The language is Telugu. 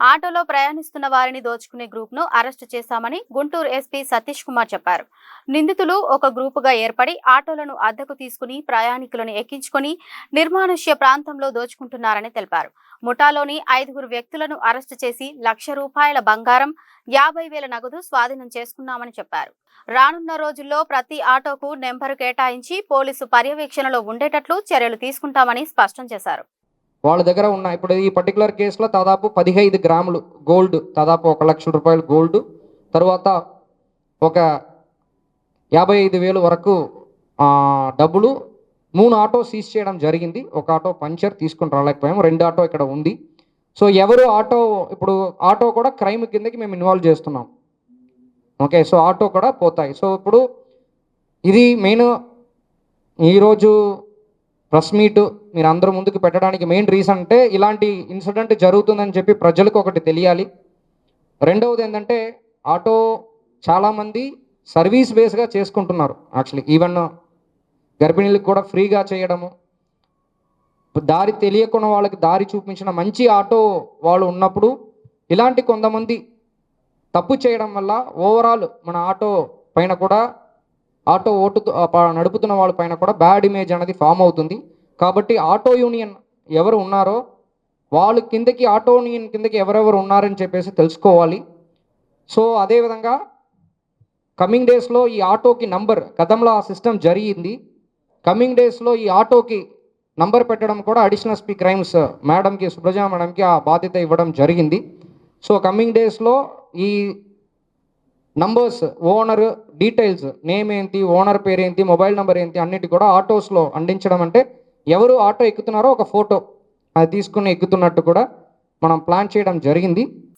ఆటోలో ప్రయాణిస్తున్న వారిని దోచుకునే గ్రూప్ను అరెస్టు చేశామని గుంటూరు ఎస్పీ సతీష్ కుమార్ చెప్పారు. నిందితులు ఒక గ్రూపుగా ఏర్పడి ఆటోలను అద్దెకు తీసుకుని ప్రయాణికులను ఎక్కించుకొని నిర్మానుష్య ప్రాంతంలో దోచుకుంటున్నారని తెలిపారు. ముఠాలోని ఐదుగురు వ్యక్తులను అరెస్టు చేసి లక్ష రూపాయల బంగారం యాభై వేల నగదు స్వాధీనం చేసుకున్నామని చెప్పారు. రానున్న రోజుల్లో ప్రతి ఆటోకు నెంబరు కేటాయించి పోలీసు పర్యవేక్షణలో ఉండేటట్లు చర్యలు తీసుకుంటామని స్పష్టం చేశారు. వాళ్ళ దగ్గర ఉన్న ఇప్పుడు ఈ పర్టికులర్ కేసులో దాదాపు పదిహైదు గ్రాములు గోల్డ్ దాదాపు ఒక లక్ష రూపాయలు గోల్డ్ తర్వాత ఒక యాభై ఐదు వేలు వరకు డబ్బులు మూడు ఆటో సీజ్ చేయడం జరిగింది. ఒక ఆటో పంచర్ తీసుకుని రాలేకపోయాము. రెండు ఆటో ఇక్కడ ఉంది. సో ఎవరు ఆటో ఇప్పుడు ఆటో కూడా క్రైమ్ కిందకి మేము ఇన్వాల్వ్ చేస్తున్నాం. ఓకే సో ఆటో కూడా పోతాయి. సో ఇప్పుడు ఇది మెయిన్ ఈరోజు ప్రెస్ మీటు మీరు అందరూ ముందుకు పెట్టడానికి మెయిన్ రీజన్ అంటే ఇలాంటి ఇన్సిడెంట్ జరుగుతుందని చెప్పి ప్రజలకు ఒకటి తెలియాలి. రెండవది ఏంటంటే ఆటో చాలామంది సర్వీస్ బేస్గా చేసుకుంటున్నారు యాక్చువల్లీ ఈవెన్ గర్భిణీలకు కూడా ఫ్రీగా చేయడము దారి తెలియకుండా వాళ్ళకి దారి చూపించిన మంచి ఆటో వాళ్ళు ఉన్నప్పుడు ఇలాంటి కొంతమంది తప్పు చేయడం వల్ల ఓవరాల్ మన ఆటో పైన కూడా ఆటో ఓటు నడుపుతున్న వాళ్ళ పైన కూడా బ్యాడ్ ఇమేజ్ అనేది ఫామ్ అవుతుంది. కాబట్టి ఆటో యూనియన్ ఎవరు ఉన్నారో వాళ్ళు కిందకి ఆటో యూనియన్ కిందకి ఎవరెవరు ఉన్నారని చెప్పేసి తెలుసుకోవాలి. సో అదేవిధంగా కమింగ్ డేస్లో ఈ ఆటోకి నంబర్ గతంలో ఆ సిస్టమ్ జరిగింది. కమింగ్ డేస్లో ఈ ఆటోకి నంబర్ పెట్టడం కూడా అడిషనల్ స్పీ క్రైమ్స్ మేడంకి సుబ్రజా మేడంకి ఆ బాధ్యత ఇవ్వడం జరిగింది. సో కమింగ్ డేస్లో ఈ నంబర్స్ ఓనర్ డీటెయిల్స్ నేమ్ ఏంటి ఓనర్ పేరు ఏంటి మొబైల్ నెంబర్ ఏంటి అన్నిటి కూడా ఆటోస్లో అందించడం అంటే ఎవరు ఆటో ఎక్కుతున్నారో ఒక ఫోటో అది తీసుకుని ఎక్కుతున్నట్టు కూడా మనం ప్లాన్ చేయడం జరిగింది.